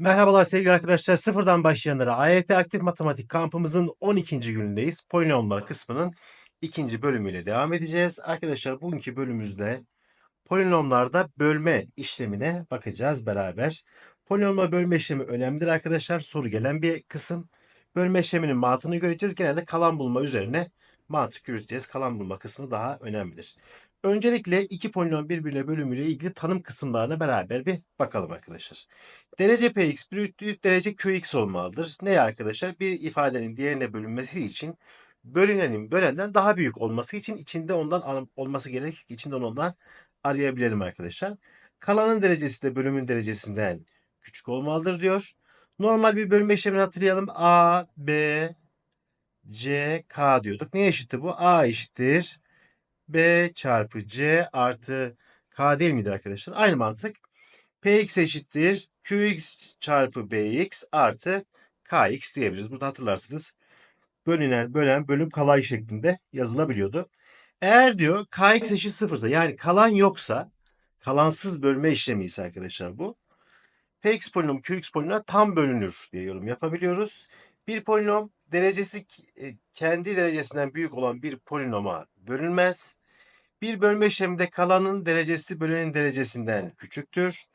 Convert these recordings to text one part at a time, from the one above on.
Merhabalar sevgili arkadaşlar. Sıfırdan başlayanlara AYT Aktif Matematik kampımızın 12. günündeyiz. Polinomlar kısmının ikinci bölümüyle devam edeceğiz. Arkadaşlar bugünkü bölümümüzde polinomlarda bölme işlemine bakacağız beraber. Polinomla bölme işlemi önemlidir arkadaşlar. Soru gelen bir kısım. Bölme işleminin mantığını göreceğiz. Genelde kalan bulma üzerine mantık yürüteceğiz. Kalan bulma kısmı daha önemlidir. Öncelikle iki polinom birbirine bölümüyle ilgili tanım kısımlarına beraber bir bakalım arkadaşlar. Derece px büyüklük derece qx olmalıdır. Ne arkadaşlar? Bir ifadenin diğerine bölünmesi için bölünenin bölenden daha büyük olması için içinde ondan olması gerek. İçinde ondan arayabilelim arkadaşlar. Kalanın derecesi de bölümün derecesinden küçük olmalıdır diyor. Normal bir bölme işlemini hatırlayalım. A, B, C, K diyorduk. Ne eşitti bu? A eşittir. B çarpı C artı K değil miydi arkadaşlar? Aynı mantık. Px eşittir. Qx çarpı Bx artı Kx diyebiliriz. Burada hatırlarsınız. Bölünen, bölen, bölüm kalay şeklinde yazılabiliyordu. Eğer diyor Kx eşit sıfırsa yani kalan yoksa kalansız bölme işlemi ise arkadaşlar bu. Px polinomu Qx polinomuna tam bölünür diye yorum yapabiliyoruz. Bir polinom derecesi e, kendi derecesinden büyük olan bir polinoma bölünmez. Bir bölme işleminde kalanın derecesi bölenin derecesinden küçüktür.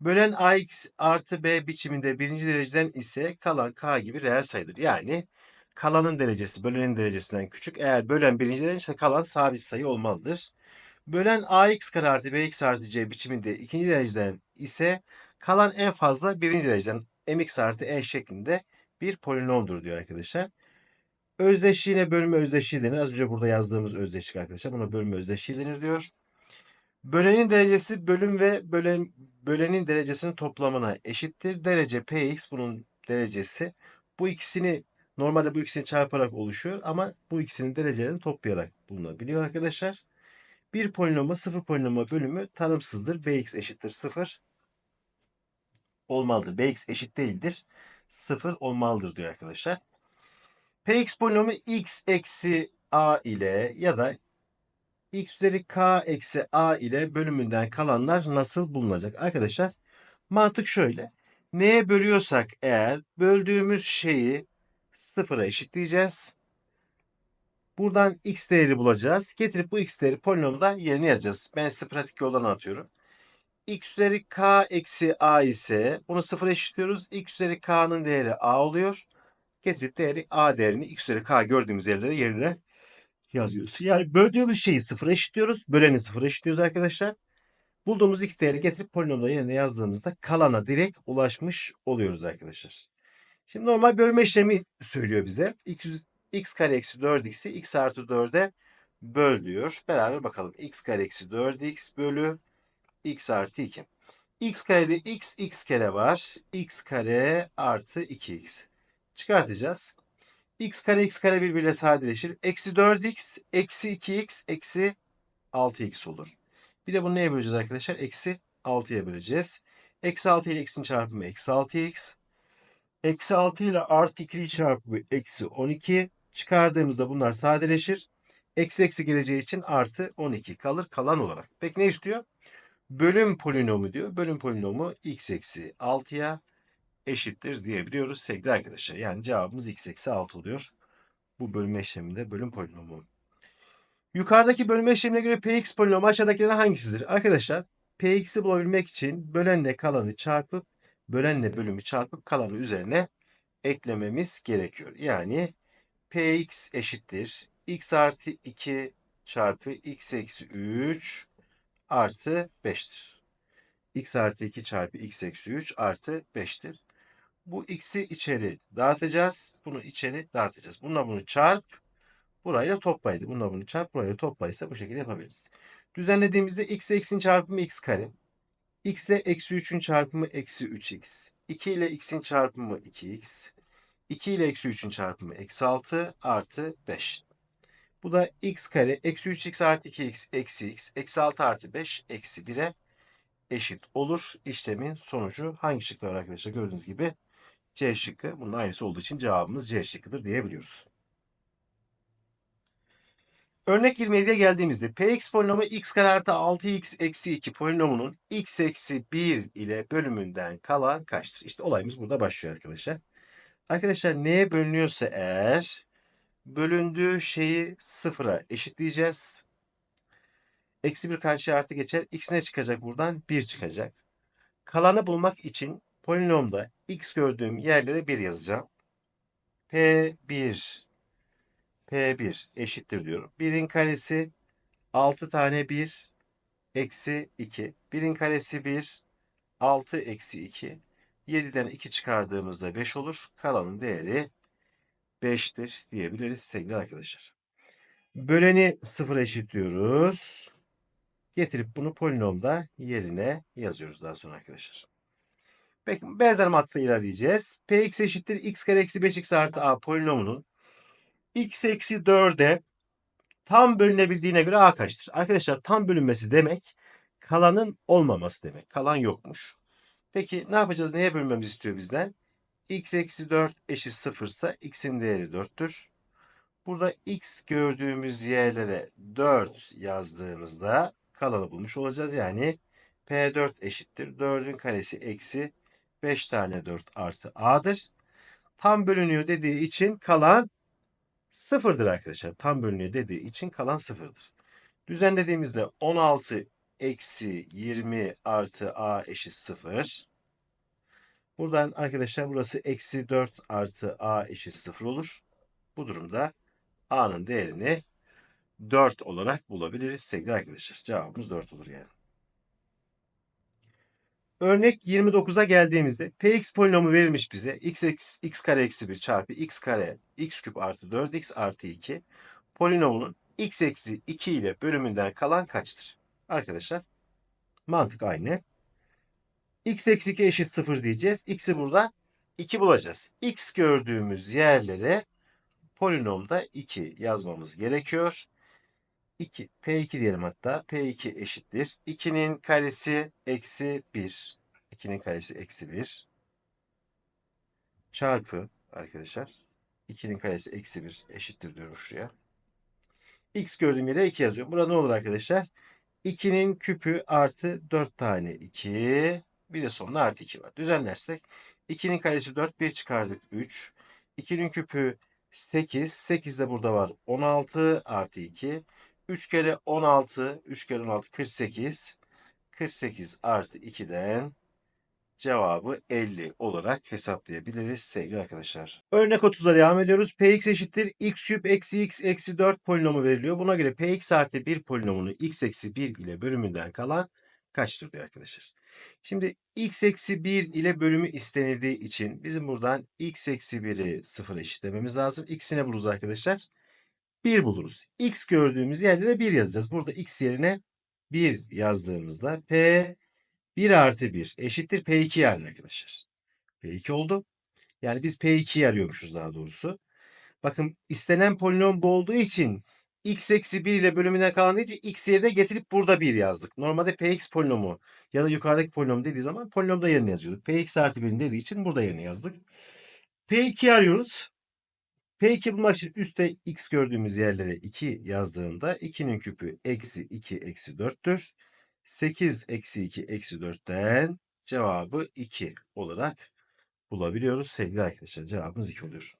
Bölen ax artı b biçiminde birinci dereceden ise kalan k gibi reel sayıdır. Yani kalanın derecesi bölenin derecesinden küçük. Eğer bölen birinci derece kalan sabit sayı olmalıdır. Bölen ax kare artı bx artı c biçiminde ikinci dereceden ise kalan en fazla birinci dereceden mx artı n şeklinde bir polinomdur diyor arkadaşlar. Özdeşliğine bölme özdeşliği denir. Az önce burada yazdığımız özdeşlik arkadaşlar. Buna bölme özdeşliği denir diyor. Bölenin derecesi bölüm ve bölen, bölenin derecesinin toplamına eşittir. Derece px bunun derecesi. Bu ikisini normalde bu ikisini çarparak oluşuyor ama bu ikisinin derecelerini toplayarak bulunabiliyor arkadaşlar. Bir polinoma sıfır polinoma bölümü tanımsızdır. bx eşittir sıfır olmalıdır. bx eşit değildir. Sıfır olmalıdır diyor arkadaşlar. Px polinomu x eksi a ile ya da x üzeri k eksi a ile bölümünden kalanlar nasıl bulunacak? Arkadaşlar mantık şöyle. Neye bölüyorsak eğer böldüğümüz şeyi sıfıra eşitleyeceğiz. Buradan x değeri bulacağız. Getirip bu x değeri polinomda yerine yazacağız. Ben size pratik yoldan atıyorum. x üzeri k eksi a ise bunu sıfıra eşitliyoruz. x üzeri k'nın değeri a oluyor getirip değeri a değerini x üzeri k gördüğümüz yerlere yerine yazıyoruz. Yani böldüğümüz şeyi sıfıra eşitliyoruz. Böleni sıfıra eşitliyoruz arkadaşlar. Bulduğumuz x değeri getirip polinomda yerine yazdığımızda kalana direkt ulaşmış oluyoruz arkadaşlar. Şimdi normal bölme işlemi söylüyor bize. x, x kare eksi 4x'i x artı 4'e böl diyor. Beraber bakalım. x kare eksi 4x bölü x artı 2. x karede x x kare var. x kare artı 2x çıkartacağız. x kare x kare birbiriyle sadeleşir. Eksi 4x eksi 2x eksi 6x olur. Bir de bunu neye böleceğiz arkadaşlar? Eksi 6'ya böleceğiz. Eksi 6 ile x'in çarpımı eksi 6x. Eksi 6 ile artı 2'nin çarpımı eksi 12. Çıkardığımızda bunlar sadeleşir. Eksi eksi geleceği için artı 12 kalır kalan olarak. Peki ne istiyor? Bölüm polinomu diyor. Bölüm polinomu x eksi 6'ya eşittir diyebiliyoruz sevgili arkadaşlar. Yani cevabımız x eksi 6 oluyor. Bu bölme işleminde bölüm polinomu. Yukarıdaki bölme işlemine göre px polinomu aşağıdakilerden hangisidir? Arkadaşlar px'i bulabilmek için bölenle kalanı çarpıp bölenle bölümü çarpıp kalanı üzerine eklememiz gerekiyor. Yani px eşittir x artı 2 çarpı x eksi 3 artı 5'tir. x artı 2 çarpı x eksi 3 artı 5'tir. Bu x'i içeri dağıtacağız. Bunu içeri dağıtacağız. Bununla bunu çarp. Burayla toplaydı. Bununla bunu çarp. Burayla toplaysa bu şekilde yapabiliriz. Düzenlediğimizde x eksin çarpımı x kare. x ile eksi 3'ün çarpımı eksi 3x. 2 ile x'in çarpımı 2x. 2 ile eksi 3'ün çarpımı eksi 6 artı 5. Bu da x kare eksi 3x artı 2x eksi x. Eksi 6 artı 5 eksi 1'e eşit olur. İşlemin sonucu hangi şıkta var arkadaşlar? Gördüğünüz gibi C şıkkı. Bunun aynısı olduğu için cevabımız C şıkkıdır diyebiliyoruz. Örnek 27'ye geldiğimizde px polinomu x kare artı 6x eksi 2 polinomunun x eksi 1 ile bölümünden kalan kaçtır? İşte olayımız burada başlıyor arkadaşlar. Arkadaşlar neye bölünüyorsa eğer bölündüğü şeyi sıfıra eşitleyeceğiz. Eksi 1 karşıya artı geçer. X ne çıkacak buradan? 1 çıkacak. Kalanı bulmak için polinomda x gördüğüm yerlere 1 yazacağım. P1 P1 eşittir diyorum. 1'in karesi 6 tane 1 eksi 2. 1'in karesi 1 6 eksi 2. 7'den 2 çıkardığımızda 5 olur. Kalanın değeri 5'tir diyebiliriz sevgili arkadaşlar. Böleni 0 eşitliyoruz. Getirip bunu polinomda yerine yazıyoruz daha sonra arkadaşlar. Benzer mantıkla ilerleyeceğiz. Px eşittir x kare eksi 5x artı a polinomunun x eksi 4'e tam bölünebildiğine göre a kaçtır? Arkadaşlar tam bölünmesi demek kalanın olmaması demek. Kalan yokmuş. Peki ne yapacağız? Neye bölmemizi istiyor bizden? x eksi 4 eşit 0 ise x'in değeri 4'tür. Burada x gördüğümüz yerlere 4 yazdığımızda kalanı bulmuş olacağız. Yani P4 eşittir. 4'ün karesi eksi 5 tane 4 artı A'dır. Tam bölünüyor dediği için kalan sıfırdır arkadaşlar. Tam bölünüyor dediği için kalan sıfırdır. Düzenlediğimizde 16 eksi 20 artı A eşit 0. Buradan arkadaşlar burası eksi 4 artı A eşit 0 olur. Bu durumda A'nın değerini 4 olarak bulabiliriz sevgili arkadaşlar. Cevabımız 4 olur yani. Örnek 29'a geldiğimizde px polinomu verilmiş bize. x, eksi, x kare eksi 1 çarpı x kare x küp artı 4x artı 2 polinomunun x eksi 2 ile bölümünden kalan kaçtır? Arkadaşlar mantık aynı. x eksi 2 eşit 0 diyeceğiz. x'i burada 2 bulacağız. x gördüğümüz yerlere polinomda 2 yazmamız gerekiyor. 2, P2 diyelim hatta. P2 eşittir. 2'nin karesi eksi 1. 2'nin karesi eksi 1. Çarpı arkadaşlar. 2'nin karesi eksi 1 eşittir diyorum şuraya. X gördüğüm yere 2 yazıyorum. Burada ne olur arkadaşlar? 2'nin küpü artı 4 tane 2. Bir de sonuna artı 2 var. Düzenlersek 2'nin karesi 4. 1 çıkardık 3. 2'nin küpü 8. 8 de burada var. 16 artı 2. 3 kere 16, 3 kere 16 48. 48 artı 2'den cevabı 50 olarak hesaplayabiliriz sevgili arkadaşlar. Örnek 30'da devam ediyoruz. Px eşittir x küp eksi x eksi 4 polinomu veriliyor. Buna göre px artı 1 polinomunu x eksi 1 ile bölümünden kalan kaçtır diyor arkadaşlar. Şimdi x eksi 1 ile bölümü istenildiği için bizim buradan x eksi 1'i 0 eşitlememiz lazım. x'ine buluruz arkadaşlar. 1 buluruz. X gördüğümüz yerlere 1 yazacağız. Burada X yerine 1 yazdığımızda P 1 artı 1 eşittir P2 yani arkadaşlar. P2 oldu. Yani biz P2'yi arıyormuşuz daha doğrusu. Bakın istenen polinom bu olduğu için x eksi 1 ile bölümüne kalan için x yerine getirip burada 1 yazdık. Normalde px polinomu ya da yukarıdaki polinom dediği zaman polinomda yerine yazıyorduk. px artı 1'in dediği için burada yerine yazdık. P2'yi arıyoruz. P2 bulmak için üstte x gördüğümüz yerlere 2 yazdığımda 2'nin küpü eksi 2 eksi 4'tür. 8 eksi 2 eksi 4'ten cevabı 2 olarak bulabiliyoruz sevgili arkadaşlar. Cevabımız 2 oluyor.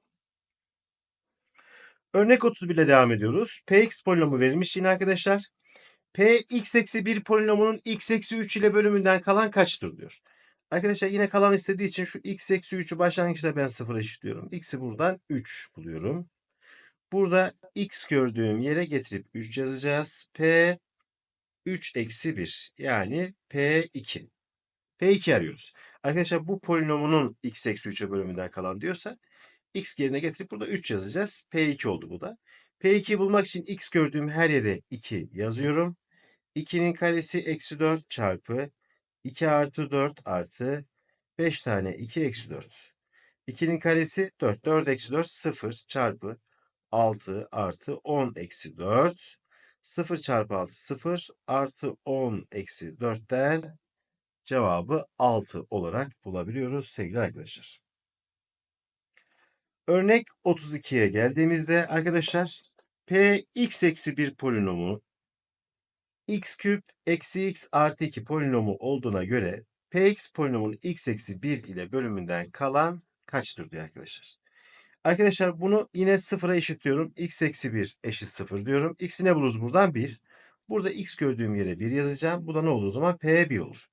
Örnek 31 ile devam ediyoruz. Px polinomu verilmiş yine arkadaşlar. P x eksi 1 polinomunun x eksi 3 ile bölümünden kalan kaçtır diyor. Arkadaşlar yine kalan istediği için şu x eksi 3'ü başlangıçta ben 0 eşitliyorum. X'i buradan 3 buluyorum. Burada x gördüğüm yere getirip 3 yazacağız. P 3 eksi 1 yani P2. P2 arıyoruz. Arkadaşlar bu polinomunun x eksi 3'e bölümünden kalan diyorsa x yerine getirip burada 3 yazacağız. P2 oldu bu da. P2'yi bulmak için x gördüğüm her yere 2 yazıyorum. 2'nin karesi eksi 4 çarpı 2 artı 4 artı 5 tane 2 eksi 4. 2'nin karesi 4. 4 eksi 4 0 çarpı 6 artı 10 eksi 4. 0 çarpı 6 0 artı 10 eksi 4'ten cevabı 6 olarak bulabiliyoruz sevgili arkadaşlar. Örnek 32'ye geldiğimizde arkadaşlar p x eksi 1 polinomu x küp eksi x artı 2 polinomu olduğuna göre px polinomunun x eksi 1 ile bölümünden kalan kaçtır diyor arkadaşlar. Arkadaşlar bunu yine sıfıra eşitliyorum. x eksi 1 eşit 0 diyorum. x'i ne buluruz buradan? 1. Burada x gördüğüm yere 1 yazacağım. Bu da ne olur o zaman? p1 olur.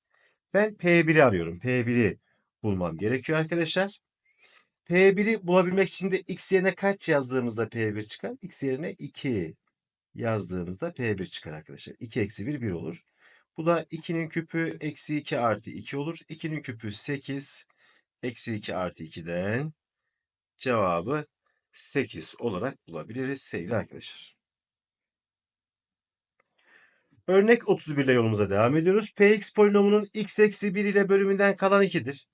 Ben p1'i arıyorum. p1'i bulmam gerekiyor arkadaşlar. p1'i bulabilmek için de x yerine kaç yazdığımızda p1 çıkar? x yerine 2 yazdığımızda P1 çıkar arkadaşlar. 2 eksi 1 1 olur. Bu da 2'nin küpü eksi 2 artı 2 olur. 2'nin küpü 8 eksi 2 artı 2'den cevabı 8 olarak bulabiliriz sevgili arkadaşlar. Örnek 31 ile yolumuza devam ediyoruz. Px polinomunun x eksi 1 ile bölümünden kalan 2'dir.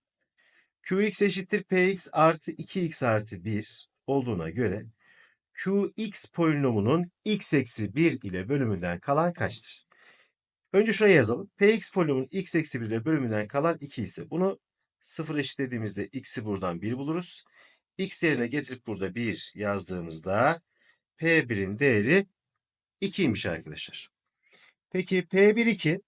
Qx eşittir Px artı 2x artı 1 olduğuna göre Qx polinomunun x eksi 1 ile bölümünden kalan kaçtır? Önce şuraya yazalım. Px polinomunun x eksi 1 ile bölümünden kalan 2 ise bunu 0 eşitlediğimizde x'i buradan 1 buluruz. x yerine getirip burada 1 yazdığımızda P1'in değeri 2'ymiş arkadaşlar. Peki P1 2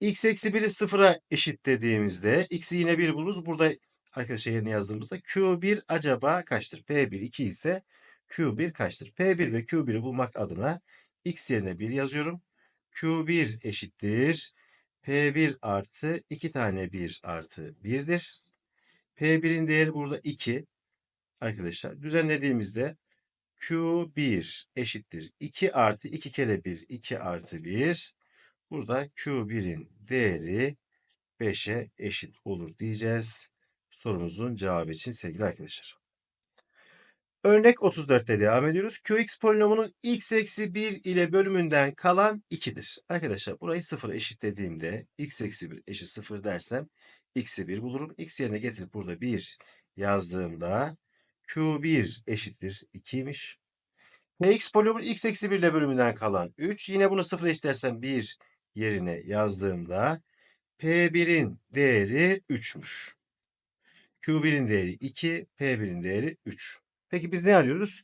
x eksi 1'i 0'a eşitlediğimizde x'i yine 1 buluruz. Burada arkadaşlar yerine yazdığımızda Q1 acaba kaçtır? P1 2 ise Q1 kaçtır? P1 ve Q1'i bulmak adına x yerine 1 yazıyorum. Q1 eşittir. P1 artı 2 tane 1 artı 1'dir. P1'in değeri burada 2. Arkadaşlar düzenlediğimizde Q1 eşittir. 2 artı 2 kere 1 2 artı 1. Burada Q1'in değeri 5'e eşit olur diyeceğiz. Sorumuzun cevabı için sevgili arkadaşlar. Örnek 34'te devam ediyoruz. Qx polinomunun x eksi 1 ile bölümünden kalan 2'dir. Arkadaşlar burayı 0 eşitlediğimde x eksi 1 eşit 0 dersem x'i 1 bulurum. x yerine getirip burada 1 yazdığımda Q1 eşittir 2'ymiş. Px polinomun x eksi 1 ile bölümünden kalan 3. Yine bunu 0 eşitlersem 1 yerine yazdığımda P1'in değeri 3'müş. Q1'in değeri 2, P1'in değeri 3. Peki biz ne arıyoruz?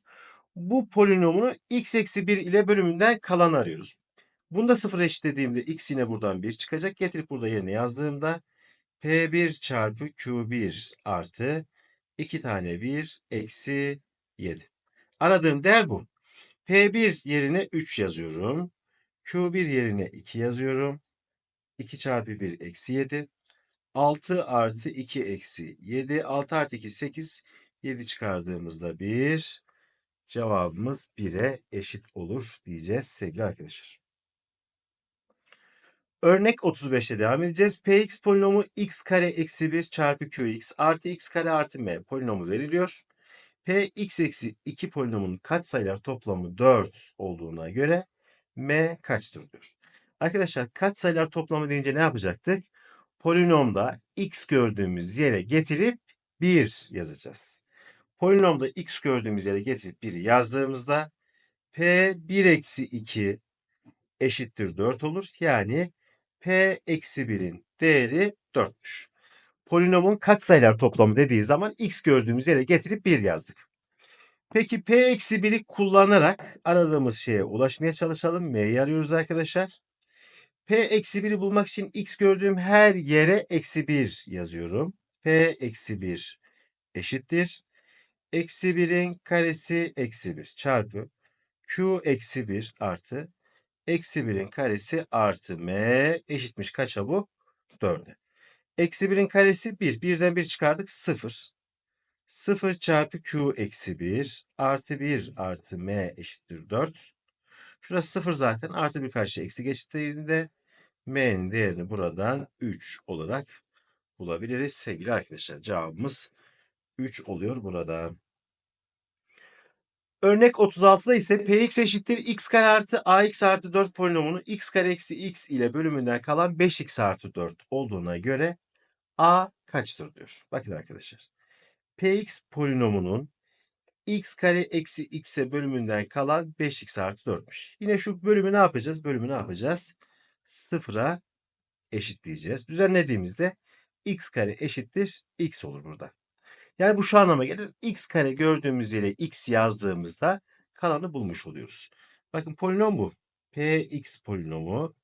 Bu polinomunu x eksi 1 ile bölümünden kalan arıyoruz. Bunu da sıfır eşitlediğimde x yine buradan 1 çıkacak. Getirip burada yerine yazdığımda P1 çarpı Q1 artı 2 tane 1 eksi 7. Aradığım değer bu. P1 yerine 3 yazıyorum. Q1 yerine 2 yazıyorum. 2 çarpı 1 eksi 7. 6 artı 2 eksi 7. 6 artı 2 8. 7 çıkardığımızda 1. Cevabımız 1'e eşit olur diyeceğiz sevgili arkadaşlar. Örnek 35'te devam edeceğiz. Px polinomu x kare eksi 1 çarpı qx artı x kare artı m polinomu veriliyor. Px eksi 2 polinomunun katsayılar toplamı 4 olduğuna göre m kaçtır diyor. Arkadaşlar katsayılar toplamı deyince ne yapacaktık? Polinomda x gördüğümüz yere getirip 1 yazacağız. Polinomda x gördüğümüz yere getirip 1'i yazdığımızda p 1 eksi 2 eşittir 4 olur. Yani p eksi 1'in değeri 4'müş. Polinomun katsayılar toplamı dediği zaman x gördüğümüz yere getirip 1 yazdık. Peki p eksi 1'i kullanarak aradığımız şeye ulaşmaya çalışalım. M'yi arıyoruz arkadaşlar. p eksi 1'i bulmak için x gördüğüm her yere eksi 1 yazıyorum. p eksi 1 eşittir. Eksi 1'in karesi eksi 1 çarpı q eksi 1 artı eksi 1'in karesi artı m eşitmiş kaça bu? 4'e. Eksi 1'in karesi 1. 1'den 1 çıkardık 0. 0 çarpı q eksi 1 artı 1 artı m eşittir 4. Şurası 0 zaten artı bir karşı eksi geçtiğinde m'nin değerini buradan 3 olarak bulabiliriz sevgili arkadaşlar. Cevabımız 3 oluyor burada. Örnek 36'da ise px eşittir x kare artı ax artı 4 polinomunu x kare eksi x ile bölümünden kalan 5x artı 4 olduğuna göre a kaçtır diyor. Bakın arkadaşlar. px polinomunun x kare eksi x'e bölümünden kalan 5x artı 4'müş. Yine şu bölümü ne yapacağız? Bölümü ne yapacağız? Sıfıra eşitleyeceğiz. Düzenlediğimizde x kare eşittir x olur burada. Yani bu şu anlama gelir. x kare gördüğümüz yere x yazdığımızda kalanı bulmuş oluyoruz. Bakın polinom bu. Px polinomu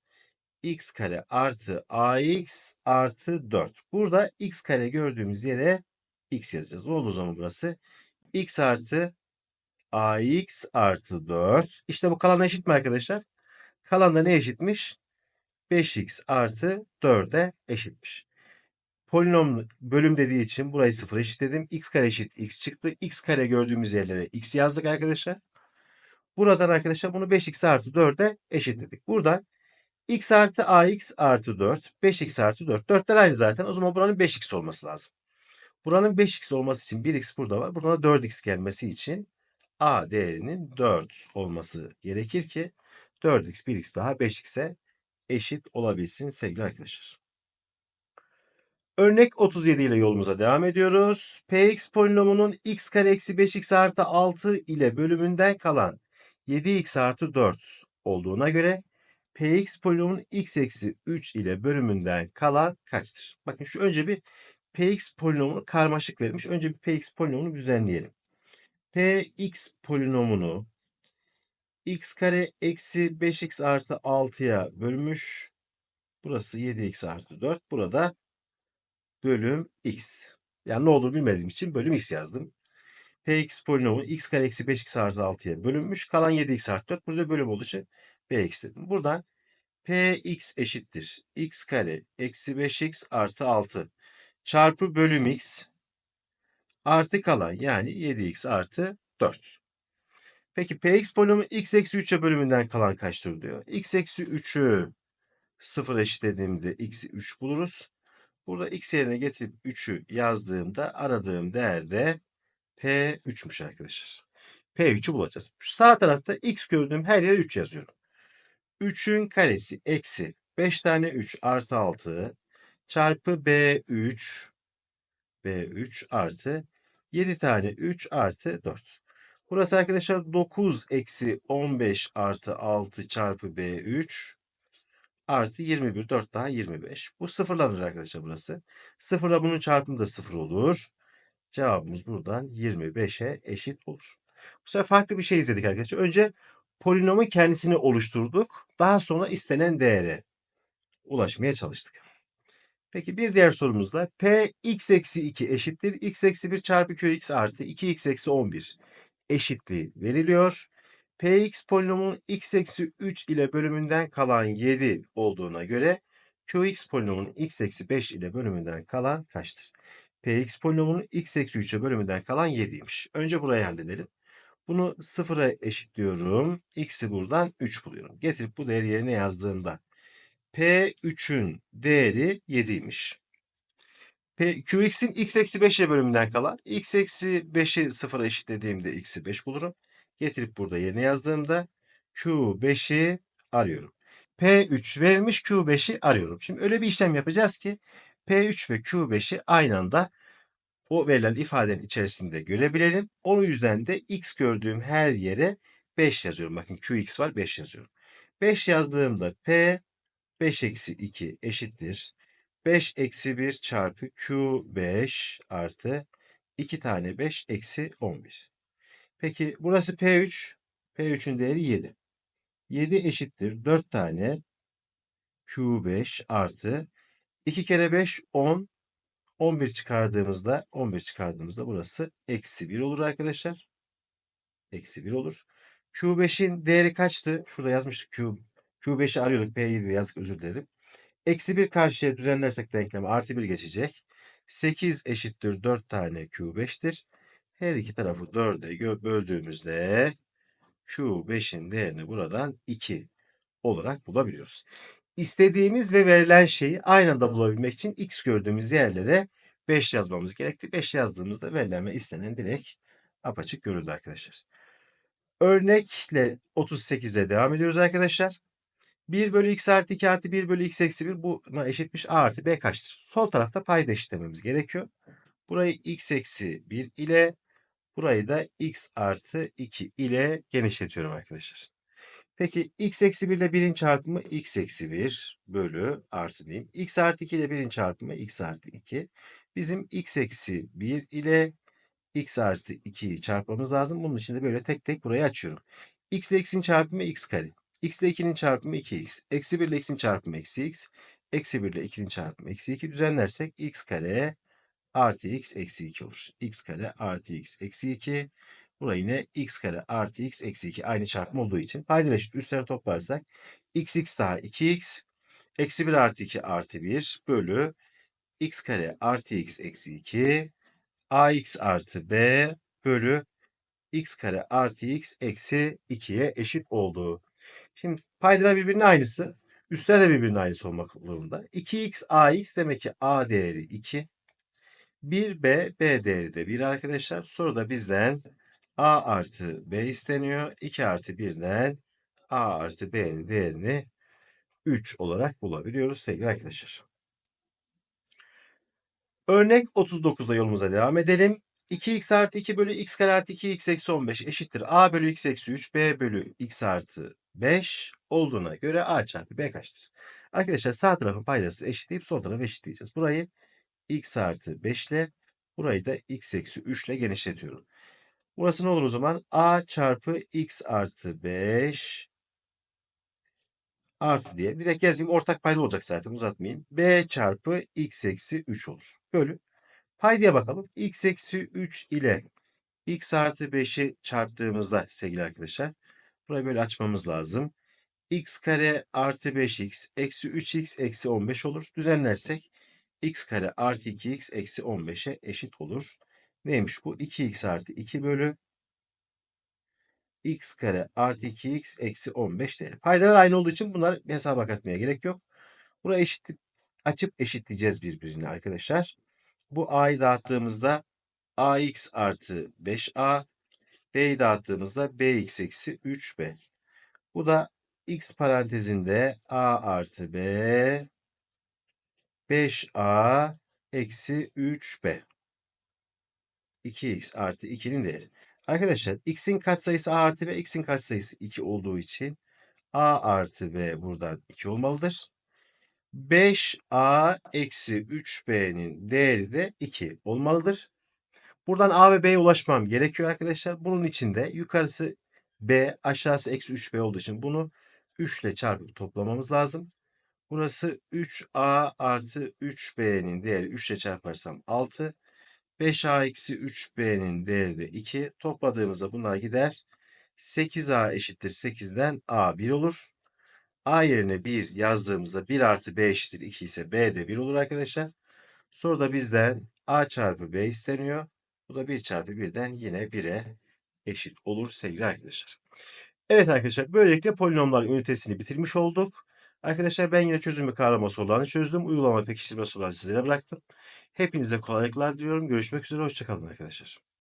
x kare artı ax artı 4. Burada x kare gördüğümüz yere x yazacağız. Ne oldu o zaman burası? x artı ax artı 4. İşte bu kalan eşit mi arkadaşlar? Kalan da ne eşitmiş? 5x artı 4'e eşitmiş. Polinom bölüm dediği için burayı sıfır eşitledim. x kare eşit x çıktı. x kare gördüğümüz yerlere x yazdık arkadaşlar. Buradan arkadaşlar bunu 5x artı 4'e eşitledik. Buradan x artı ax artı 4. 5x artı 4. 4'ler aynı zaten. O zaman buranın 5x olması lazım. Buranın 5x olması için 1x burada var. Buradan da 4x gelmesi için a değerinin 4 olması gerekir ki 4x 1x daha 5x'e eşit olabilsin sevgili arkadaşlar. Örnek 37 ile yolumuza devam ediyoruz. Px polinomunun x kare eksi 5x artı 6 ile bölümünden kalan 7x artı 4 olduğuna göre Px polinomunun x eksi 3 ile bölümünden kalan kaçtır? Bakın şu önce bir Px polinomunu karmaşık vermiş. Önce bir Px polinomunu düzenleyelim. Px polinomunu x kare eksi 5x artı 6'ya bölmüş. Burası 7x artı 4. Burada bölüm x. Yani ne olduğunu bilmediğim için bölüm x yazdım. Px polinomu x kare eksi 5x artı 6'ya bölünmüş. Kalan 7x artı 4. Burada bölüm olduğu için bx dedim. Buradan px eşittir. x kare eksi 5x artı 6 çarpı bölüm x artı kalan yani 7x artı 4. Peki px polinomu x eksi 3'e bölümünden kalan kaçtır diyor. x eksi 3'ü 0 eşitlediğimde x'i 3 buluruz. Burada x yerine getirip 3'ü yazdığımda aradığım değerde P3'müş arkadaşlar. P3'ü bulacağız. Sağ tarafta x gördüğüm her yere 3 yazıyorum. 3'ün karesi eksi 5 tane 3 artı 6 çarpı B3 B3 artı 7 tane 3 artı 4. Burası arkadaşlar 9 eksi 15 artı 6 çarpı B3 artı 21. 4 daha 25. Bu sıfırlanır arkadaşlar burası. Sıfırla bunun çarpımı da sıfır olur. Cevabımız buradan 25'e eşit olur. Bu sefer farklı bir şey izledik arkadaşlar. Önce polinomun kendisini oluşturduk. Daha sonra istenen değere ulaşmaya çalıştık. Peki bir diğer sorumuzda p x eksi 2 eşittir. x eksi 1 çarpı qx artı 2x eksi 11 eşitliği veriliyor. Px polinomunun x eksi 3 ile bölümünden kalan 7 olduğuna göre Qx polinomunun x eksi 5 ile bölümünden kalan kaçtır? Px polinomunun x eksi 3'e bölümünden kalan 7'ymiş. Önce burayı halledelim. Bunu sıfıra eşitliyorum. X'i buradan 3 buluyorum. Getirip bu değeri yerine yazdığımda P3'ün değeri 7'ymiş. P, Qx'in x eksi 5 ile bölümünden kalan x eksi 5'i sıfıra eşitlediğimde x'i 5 bulurum. Getirip burada yerine yazdığımda Q5'i arıyorum. P3 verilmiş Q5'i arıyorum. Şimdi öyle bir işlem yapacağız ki P3 ve Q5'i aynı anda o verilen ifadenin içerisinde görebilelim. O yüzden de x gördüğüm her yere 5 yazıyorum. Bakın Qx var 5 yazıyorum. 5 yazdığımda P 5 eksi 2 eşittir. 5 eksi 1 çarpı Q5 artı 2 tane 5 eksi 11. Peki burası P3. P3'ün değeri 7. 7 eşittir 4 tane Q5 artı 2 kere 5 10. 11 çıkardığımızda 11 çıkardığımızda burası eksi 1 olur arkadaşlar. Eksi 1 olur. Q5'in değeri kaçtı? Şurada yazmıştık Q, Q5'i arıyorduk. P7'de yazdık özür dilerim. Eksi 1 karşıya düzenlersek denklemi artı 1 geçecek. 8 eşittir 4 tane Q5'tir. Her iki tarafı 4'e böldüğümüzde Q5'in değerini buradan 2 olarak bulabiliyoruz. İstediğimiz ve verilen şeyi aynı anda bulabilmek için x gördüğümüz yerlere 5 yazmamız gerekti. 5 yazdığımızda verilen ve istenen direkt apaçık görüldü arkadaşlar. Örnekle 38'e devam ediyoruz arkadaşlar. 1 bölü x artı 2 artı 1 bölü x eksi 1 buna eşitmiş a artı b kaçtır? Sol tarafta payda eşitlememiz gerekiyor. Burayı x eksi 1 ile burayı da x artı 2 ile genişletiyorum arkadaşlar. Peki x eksi 1 ile 1'in çarpımı x eksi 1 bölü artı diyeyim. x artı 2 ile 1'in çarpımı x artı 2. Bizim x eksi 1 ile x artı 2'yi çarpmamız lazım. Bunun için de böyle tek tek burayı açıyorum. x ile x'in çarpımı x kare. x ile 2'nin çarpımı 2x. Eksi 1 ile x'in çarpımı eksi x. Eksi 1 ile 2'nin çarpımı eksi 2 düzenlersek x kare artı x eksi 2 olur. x kare artı x eksi 2. Burayı yine x kare artı x eksi 2 aynı çarpım olduğu için paydalar eşit üstleri toplarsak x x daha 2x eksi 1 artı 2 artı 1 bölü x kare artı x eksi 2 ax artı b bölü x kare artı x eksi 2'ye eşit oldu. Şimdi paydalar birbirinin aynısı. Üstler de birbirinin aynısı olmak zorunda. 2x ax demek ki a değeri 2. 1b b değeri de 1 arkadaşlar. Soruda bizden a artı b isteniyor. 2 artı 1'den a artı b'nin değerini 3 olarak bulabiliyoruz sevgili arkadaşlar. Örnek 39'da yolumuza devam edelim. 2x artı 2 bölü x kare artı 2x eksi 15 eşittir. a bölü x eksi 3 b bölü x artı 5 olduğuna göre a çarpı b kaçtır? Arkadaşlar sağ tarafın paydası eşitleyip sol tarafı eşitleyeceğiz. Burayı x artı 5 ile burayı da x eksi 3 ile genişletiyorum. Burası ne olur o zaman? a çarpı x artı 5 artı diye. Direkt yazayım. Ortak payda olacak zaten uzatmayayım. b çarpı x eksi 3 olur. Bölü. Paydaya bakalım. x eksi 3 ile x artı 5'i çarptığımızda sevgili arkadaşlar. Burayı böyle açmamız lazım. x kare artı 5x eksi 3x eksi 15 olur. Düzenlersek x kare artı 2x eksi 15'e eşit olur. Neymiş bu? 2x artı 2 bölü x kare artı 2x eksi 15 değeri. Paydalar aynı olduğu için bunlar hesaba katmaya gerek yok. Burayı eşit, açıp eşitleyeceğiz birbirini arkadaşlar. Bu a'yı dağıttığımızda ax artı 5a, b'yi dağıttığımızda bx eksi 3b. Bu da x parantezinde a artı b, 5a eksi 3b. 2x artı 2'nin değeri. Arkadaşlar x'in katsayısı a artı b, x'in katsayısı 2 olduğu için a artı b buradan 2 olmalıdır. 5a eksi 3b'nin değeri de 2 olmalıdır. Buradan a ve b'ye ulaşmam gerekiyor arkadaşlar. Bunun için de yukarısı b aşağısı eksi 3b olduğu için bunu 3 ile çarpıp toplamamız lazım. Burası 3a artı 3b'nin değeri 3 ile çarparsam 6. 5a eksi 3b'nin değeri de 2. Topladığımızda bunlar gider. 8a eşittir 8'den a 1 olur. a yerine 1 yazdığımızda 1 artı b eşittir 2 ise b de 1 olur arkadaşlar. Soruda bizden a çarpı b isteniyor. Bu da 1 çarpı 1'den yine 1'e eşit olur sevgili arkadaşlar. Evet arkadaşlar böylelikle polinomlar ünitesini bitirmiş olduk. Arkadaşlar ben yine çözümü kavrama sorularını çözdüm. Uygulama pekiştirme sorularını sizlere bıraktım. Hepinize kolaylıklar diliyorum. Görüşmek üzere. Hoşçakalın arkadaşlar.